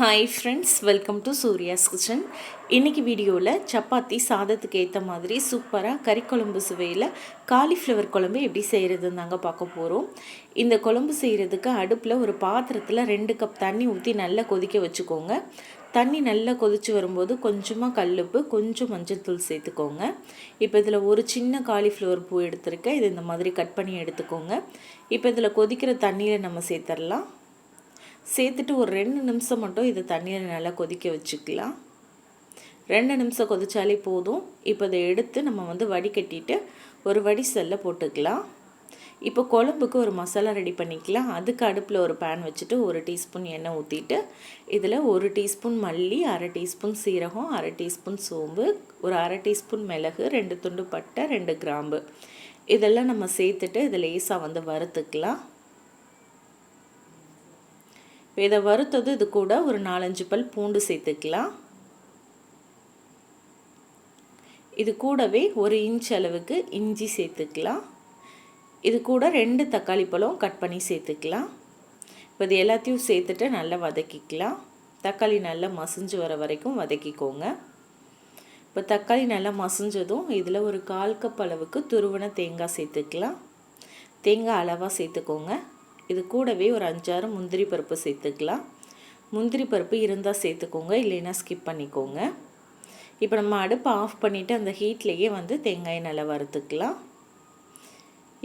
Hi friends welcome to Surya's kitchen இன்றைக்கி வீடியோவில் சப்பாத்தி சாதத்துக்கு ஏற்ற மாதிரி சூப்பராக கறி குழம்பு சுவையில் காலிஃப்ளவர் குழம்பு எப்படி செய்கிறதுன்னு தாங்க பார்க்க போகிறோம் இந்த குழம்பு செய்கிறதுக்கு அடுப்பில் ஒரு பாத்திரத்தில் ரெண்டு கப் தண்ணி ஊற்றி நல்லா கொதிக்க வச்சுக்கோங்க. தண்ணி நல்லா கொதித்து வரும்போது கொஞ்சமாக கல்லுப்பு கொஞ்சம் மஞ்சள் தூள் சேர்த்துக்கோங்க. இப்போ இதில் ஒரு சின்ன காலிஃப்ளவர் பூ எடுத்திருக்கேன். இது இந்த மாதிரி கட் பண்ணி எடுத்துக்கோங்க. இப்போ இதில் கொதிக்கிற தண்ணியில் நம்ம சேர்த்துடலாம். சேர்த்துட்டு ஒரு ரெண்டு நிமிஷம் மட்டும் இதை தண்ணியில் நல்லா கொதிக்க வச்சுக்கலாம். ரெண்டு நிமிஷம் கொதிச்சாலே போதும். இப்போ இதை எடுத்து நம்ம வந்து வடிகட்டிட்டு ஒரு வடி செல்ல போட்டுக்கலாம். இப்போ குழம்புக்கு ஒரு மசாலா ரெடி பண்ணிக்கலாம். அதுக்கு அடுப்பில் ஒரு பேன் வச்சுட்டு ஒரு டீஸ்பூன் எண்ணெய் ஊற்றிட்டு இதில் ஒரு டீஸ்பூன் மல்லி அரை டீஸ்பூன் சீரகம் அரை டீஸ்பூன் சோம்பு ஒரு அரை டீஸ்பூன் மிளகு ரெண்டு துண்டு பட்டை ரெண்டு கிராம்பு. இதெல்லாம் நம்ம சேர்த்துட்டு இதை லேசாக வந்து வறுத்துக்கலாம். இப்போ இதை வறுத்தது இது கூட ஒரு நாலஞ்சு பல் பூண்டு சேர்த்துக்கலாம். இது கூடவே ஒரு இன்ச் அளவுக்கு இஞ்சி சேர்த்துக்கலாம். இது கூட ரெண்டு தக்காளி பழம் கட் பண்ணி சேர்த்துக்கலாம். இப்போ இது எல்லாத்தையும் சேர்த்துட்டு நல்லா வதக்கிக்கலாம். தக்காளி நல்லா மசிஞ்சு வர வரைக்கும் வதக்கிக்கோங்க. இப்போ தக்காளி நல்லா மசிஞ்சதும் இதில் ஒரு கால் கப் அளவுக்கு துருவன தேங்காய் சேர்த்துக்கலாம். தேங்காய் அளவாக சேர்த்துக்கோங்க. இது கூடவே ஒரு அஞ்சாறு முந்திரி பருப்பு சேர்த்துக்கலாம். முந்திரி பருப்பு இருந்தால் சேர்த்துக்கோங்க இல்லைன்னா ஸ்கிப் பண்ணிக்கோங்க. இப்போ நம்ம அடுப்பை ஆஃப் பண்ணிவிட்டு அந்த ஹீட்லேயே வந்து தேங்காயை நல்லா வறுத்துக்கலாம்.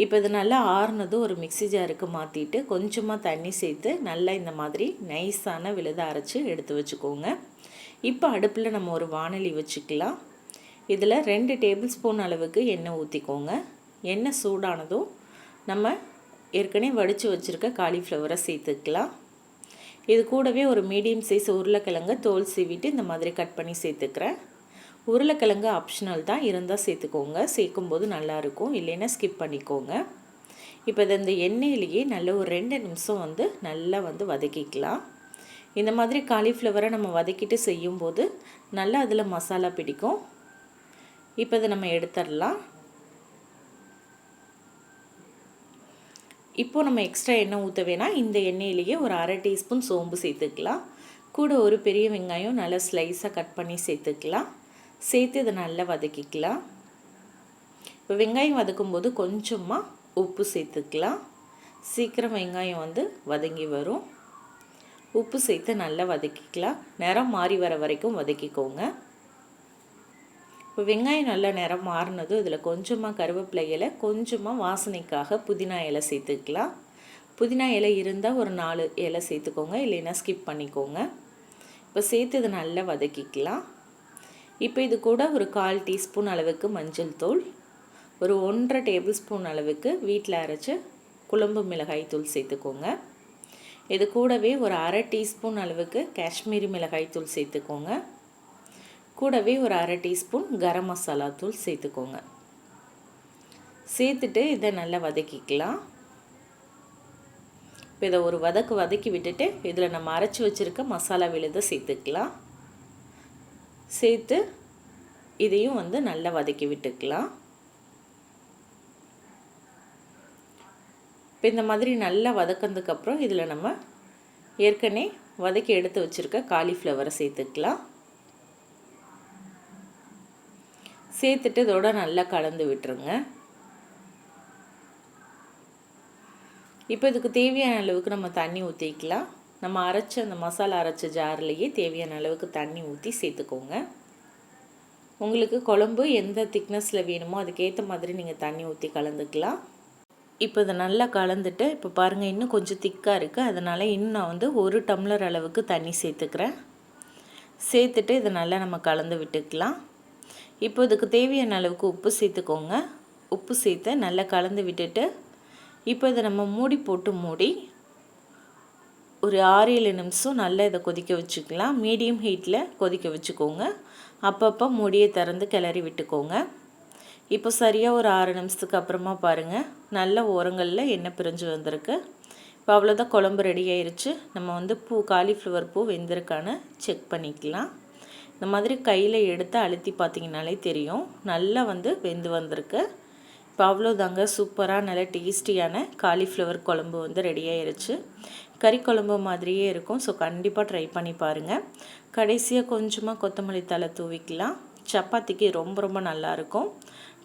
இப்போ இது நல்லா ஆறுனதும் ஒரு மிக்சி ஜாருக்கு மாற்றிட்டு கொஞ்சமாக தண்ணி சேர்த்து நல்லா இந்த மாதிரி நைஸான விழுத அரைச்சி எடுத்து வச்சுக்கோங்க. இப்போ அடுப்பில் நம்ம ஒரு வானொலி வச்சுக்கலாம். இதில் ரெண்டு டேபிள் ஸ்பூன் அளவுக்கு எண்ணெய் ஊற்றிக்கோங்க எண்ணெய் சூடானதும் நம்ம ஏற்கனவே வடித்து வச்சுருக்க காலிஃப்ளவரை சேர்த்துக்கலாம். இது கூடவே ஒரு மீடியம் சைஸ் உருளைக்கிழங்கு தோல் சீவிட்டு இந்த மாதிரி கட் பண்ணி சேர்த்துக்கிறேன். உருளைக்கிழங்கு ஆப்ஷனல் தான் இருந்தால் சேர்த்துக்கோங்க. சேர்க்கும்போது நல்லாயிருக்கும் இல்லைன்னா ஸ்கிப் பண்ணிக்கோங்க. இப்போ இதை இந்த எண்ணெயிலேயே நல்ல ஒரு ரெண்டு நிமிஷம் வந்து நல்லா வந்து வதக்கிக்கலாம். இந்த மாதிரி காலிஃப்ளவரை நம்ம வதக்கிட்டு செய்யும்போது நல்லா அதில் மசாலா பிடிக்கும். இப்போ இதை நம்ம எடுத்துடலாம். இப்போது நம்ம எக்ஸ்ட்ரா எண்ணெய் ஊற்ற வேணால் இந்த எண்ணெயிலேயே ஒரு அரை டீஸ்பூன் சோம்பு சேர்த்துக்கலாம். கூட ஒரு பெரிய வெங்காயம் நல்லா ஸ்லைஸாக கட் பண்ணி சேர்த்துக்கலாம். சேர்த்து இதை நல்லா வதக்கிக்கலாம். இப்போ வெங்காயம் வதக்கும்போது கொஞ்சமாக உப்பு சேர்த்துக்கலாம். சீக்கிரம் வெங்காயம் வந்து வதங்கி வரும். உப்பு சேர்த்து நல்லா வதக்கிக்கலாம். நிறம் மாறி வர வரைக்கும் வதக்கிக்கோங்க. இப்போ வெங்காயம் நல்லா நிறம் மாறினதும் இதில் கொஞ்சமாக கருவேப்பிலை இலை கொஞ்சமாக வாசனைக்காக புதினா இலை சேர்த்துக்கலாம். புதினா இலை இருந்தால் ஒரு நாலு இலை சேர்த்துக்கோங்க இல்லைன்னா ஸ்கிப் பண்ணிக்கோங்க. இப்போ சேர்த்து இதை நல்லா வதக்கிக்கலாம். இப்போ இது கூட ஒரு கால் டீஸ்பூன் அளவுக்கு மஞ்சள் தூள் ஒரு ஒன்றரை டேபிள் ஸ்பூன் அளவுக்கு வீட்டில் அரைச்சி குழம்பு மிளகாய் தூள் சேர்த்துக்கோங்க. இது கூடவே ஒரு அரை டீஸ்பூன் அளவுக்கு காஷ்மீரி மிளகாய் தூள் சேர்த்துக்கோங்க. கூடவே ஒரு அரை டீஸ்பூன் கரம் மசாலா தூள் சேர்த்துக்கோங்க. சேர்த்துட்டு இதை நல்லா வதக்கிக்கலாம். இப்போ இதை ஒரு வதக்கு வதக்கி விட்டுட்டு இதில் நம்ம அரைச்சி வச்சுருக்க மசாலா விழுதை சேர்த்துக்கலாம். சேர்த்து இதையும் வந்து நல்லா வதக்கி விட்டுக்கலாம். இப்போ இந்த மாதிரி நல்லா வதக்கினதுக்கப்புறம் இதில் நம்ம ஏற்கனவே வதக்கி எடுத்து வச்சுருக்க காலிஃப்ளவரை சேர்த்துக்கலாம். சேர்த்துட்டு இதோட நல்லா கலந்து விட்டுருங்க. இப்போ இதுக்கு தேவையான அளவுக்கு நம்ம தண்ணி ஊற்றிக்கலாம் நம்ம அரைச்ச அந்த மசாலா அரைச்ச ஜார்லேயே தேவையான அளவுக்கு தண்ணி ஊற்றி சேர்த்துக்கோங்க. உங்களுக்கு குழம்பு எந்த திக்னஸில் வேணுமோ அதுக்கேற்ற மாதிரி நீங்கள் தண்ணி ஊற்றி கலந்துக்கலாம். இப்போ இதை நல்லா கலந்துட்டு இப்போ பாருங்கள் இன்னும் கொஞ்சம் திக்காக இருக்குது அதனால் இன்னும் நான் வந்து ஒரு டம்ளர் அளவுக்கு தண்ணி சேர்த்துக்கிறேன். சேர்த்துட்டு இதை நல்லா நம்ம கலந்து விட்டுக்கலாம். இப்போ இதுக்கு தேவையான அளவுக்கு உப்பு சேர்த்துக்கோங்க. உப்பு சேர்த்து நல்லா கலந்து விட்டுட்டு இப்போ இதை நம்ம மூடி போட்டு மூடி ஒரு ஆறு ஏழு நிமிஷம் நல்லா இதை கொதிக்க வச்சுக்கலாம். மீடியம் ஹீட்டில் கொதிக்க வச்சுக்கோங்க. அப்பப்போ மூடியை திறந்து கிளறி விட்டுக்கோங்க. இப்போ சரியாக ஒரு ஆறு நிமிஷத்துக்கு அப்புறமா பாருங்கள் நல்ல ஓரங்களில் எண்ணெய் பிரிஞ்சு வந்திருக்கு. இப்போ அவ்வளோதான் குழம்பு ரெடி ஆயிடுச்சு நம்ம வந்து பூ காலிஃப்ளவர் பூ வெந்திருக்கான்னு செக் பண்ணிக்கலாம். இந்த மாதிரி கையில் எடுத்து அழுத்தி பார்த்தீங்கனாலே தெரியும். நல்லா வந்து வெந்து வந்திருக்கு. இப்போ அவ்வளோதாங்க சூப்பராக நல்ல டேஸ்டியான காலிஃப்ளவர் குழம்பு வந்து ரெடி ஆயிருச்சு. கறி குழம்பு மாதிரியே இருக்கும். ஸோ கண்டிப்பாக ட்ரை பண்ணி பாருங்கள் கடைசியாக கொஞ்சமாக கொத்தமல்லி தலை தூவிக்கலாம். சப்பாத்திக்கு ரொம்ப ரொம்ப நல்லாயிருக்கும்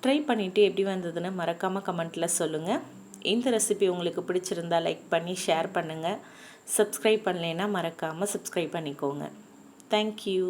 ட்ரை பண்ணிவிட்டு எப்படி வந்ததுன்னு மறக்காமல் கமெண்ட்டில் சொல்லுங்கள் இந்த ரெசிபி உங்களுக்கு பிடிச்சிருந்தா லைக் பண்ணி ஷேர் பண்ணுங்கள் சப்ஸ்கிரைப் பண்ணலைன்னா மறக்காமல் சப்ஸ்கிரைப் பண்ணிக்கோங்க. தேங்க்யூ